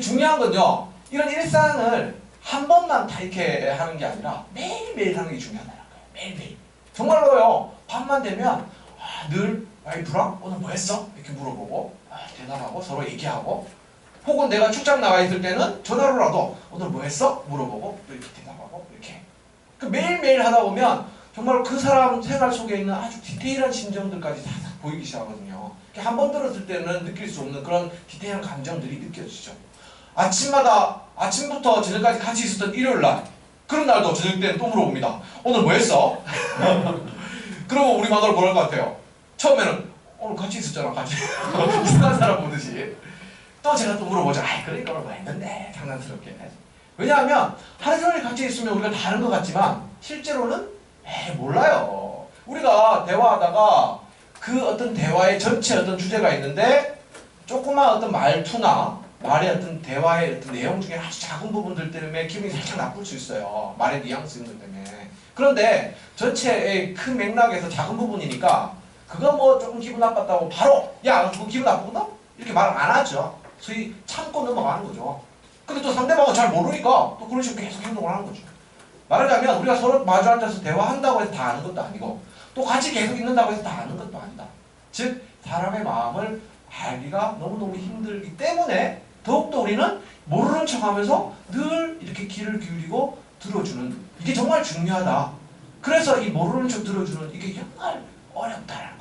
중요한 건요. 이런 일상을 한 번만 다 이렇게 하는 게 아니라 매일매일 하는 게 중요하다는 거예요. 매일매일. 정말로요. 밤만 되면 아, 늘 와이프랑 오늘 뭐 했어? 이렇게 물어보고 아, 대답하고 서로 얘기하고 혹은 내가 출장 나가 있을 때는 전화로라도 오늘 뭐 했어? 물어보고 또 이렇게 대답하고 이렇게 그 매일매일 하다 보면 정말 그 사람 생활 속에 있는 아주 디테일한 심정들까지 다 보이기 시작하거든요. 한 번 들었을 때는 느낄 수 없는 그런 디테일한 감정들이 느껴지죠. 아침마다 아침부터 저녁까지 같이 있었던 일요일 날 그런 날도 저녁 때는 또 물어봅니다. 오늘 뭐 했어? 그러면 우리 마누라 뭐랄 것 같아요? 처음에는 오늘 같이 있었잖아 같이 이상한 사람 보듯이 또 제가 또 물어보죠. 아이 그러니까 오늘 뭐 했는데 장난스럽게 왜냐하면 하루 종일 같이 있으면 우리가 다른 것 같지만 실제로는 에이 몰라요. 우리가 대화하다가 그 어떤 대화의 전체 어떤 주제가 있는데 조그만 어떤 말투나 말의 어떤 대화의 어떤 내용 중에 아주 작은 부분들 때문에 기분이 살짝 나쁠 수 있어요. 말의 뉘앙스 이런 것 때문에. 그런데 전체의 큰 맥락에서 작은 부분이니까 그거 뭐 조금 기분 나빴다고 바로 야 그거 기분 나쁘구나? 이렇게 말 안 하죠. 소위 참고 넘어가는 거죠. 근데 또 상대방은 잘 모르니까 또 그런 식으로 계속 행동을 하는 거죠. 말하자면 우리가 서로 마주 앉아서 대화한다고 해서 다 아는 것도 아니고 또 같이 계속 있는다고 해서 다 아는 것도 아니다. 즉 사람의 마음을 알기가 너무너무 힘들기 때문에 더욱더 우리는 모르는 척하면서 늘 이렇게 귀를 기울이고 들어주는 이게 정말 중요하다. 그래서 이 모르는 척 들어주는 이게 정말 어렵다라는